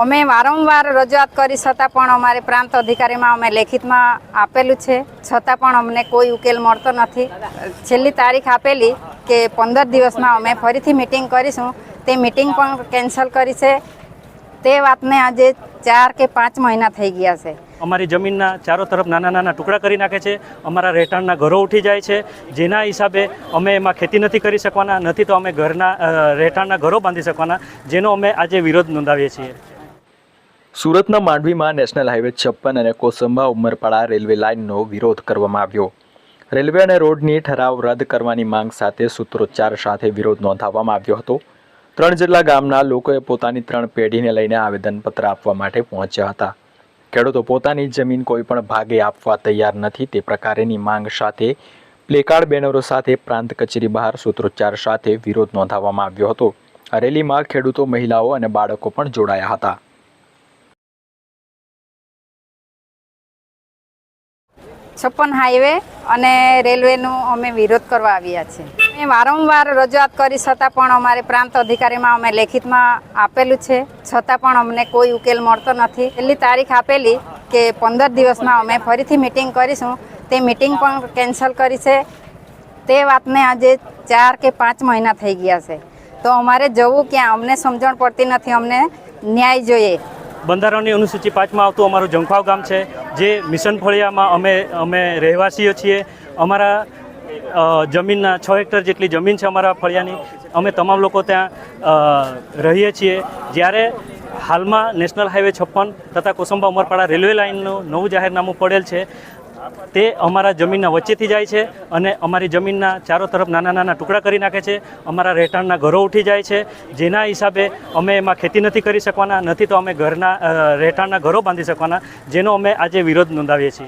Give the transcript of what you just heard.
અમે વારંવાર રજૂઆત કરી, છતાં પણ અમારે પ્રાંત અધિકારીમાં અમે લેખિતમાં આપેલું છે. છતાં પણ અમને કોઈ ઉકેલ મળતો નથી. છેલ્લી તારીખ આપેલી કે પંદર દિવસમાં અમે ફરીથી મિટિંગ કરીશું. તે મિટિંગ પણ કેન્સલ કરી છે. તે વાતને આજે ચાર કે પાંચ મહિના થઈ ગયા છે. અમારી જમીનના ચારો તરફ નાના નાના ટુકડા કરી નાખે છે. અમારા રહેઠાણના ઘરો ઉઠી જાય છે. જેના હિસાબે અમે એમાં ખેતી નથી કરી શકવાના, નથી તો અમે ઘરના રહેઠાણના ઘરો બાંધી શકવાના, જેનો અમે આજે વિરોધ નોંધાવીએ છીએ. સુરતના માંડવીમાં નેશનલ હાઈવે છપ્પન અને કોસંબા ઉમરપાડા રેલવે લાઇનનો વિરોધ કરવામાં આવ્યો. રેલવે અને રોડની ઠરાવ રદ કરવાની માંગ સાથે સૂત્રોચ્ચાર સાથે વિરોધ નોંધાવવામાં આવ્યો હતો. ત્રણ જેટલા ગામના લોકોએ પોતાની ત્રણ પેઢીને લઈને આવેદનપત્ર આપવા માટે પહોંચ્યા હતા. ખેડૂતો પોતાની જમીન કોઈ પણ ભાગે આપવા તૈયાર નથી તે પ્રકારેની માંગ સાથે પ્લેકાર્ડ બેનરો સાથે પ્રાંત કચેરી બહાર સૂત્રોચ્ચાર સાથે વિરોધ નોંધાવવામાં આવ્યો હતો. રેલીમાં ખેડૂતો, મહિલાઓ અને બાળકો પણ જોડાયા હતા. છપ્પન હાઈવે અને રેલવેનું અમે વિરોધ કરવા આવ્યા છીએ. અમે વારંવાર રજૂઆત કરી, છતાં પણ અમારે પ્રાંત અધિકારીમાં અમે લેખિતમાં આપેલું છે. છતાં પણ અમને કોઈ ઉકેલ મળતો નથી. પહેલી તારીખ આપેલી કે પંદર દિવસમાં અમે ફરીથી મિટિંગ કરીશું. તે મિટિંગ પણ કેન્સલ કરી છે. તે વાતને આજે ચાર કે પાંચ મહિના થઈ ગયા છે. તો અમારે જવું ક્યાં? અમને સમજણ પડતી નથી. અમને ન્યાય જોઈએ. બંધારણની અનુસૂચિ પાંચમાં આવતું અમારું જંખવાવ ગામ છે, જે મિશન ફળિયામાં અમે અમે રહેવાસીઓ છીએ. અમારા જમીનના છ હેક્ટર જેટલી જમીન છે અમારા ફળિયાની. અમે તમામ લોકો ત્યાં રહીએ છીએ. જ્યારે હાલમાં નેશનલ હાઈવે છપ્પન તથા કોસંબા ઉમરપાડા રેલવે લાઇનનું નવું જાહેરનામું પડેલ છે તે અમારા જમીનના વચ્ચેથી જાય છે અને અમારી જમીનના ચારો તરફ નાના નાના ટુકડા કરી નાખે છે. અમારા રહેઠાણના ઘરો ઉઠી જાય છે. જેના હિસાબે અમે એમાં ખેતી નથી કરી શકવાના, નથી તો અમે ઘરના રહેઠાણના ઘરો બાંધી શકવાના, જેનો અમે આજે વિરોધ નોંધાવીએ છીએ.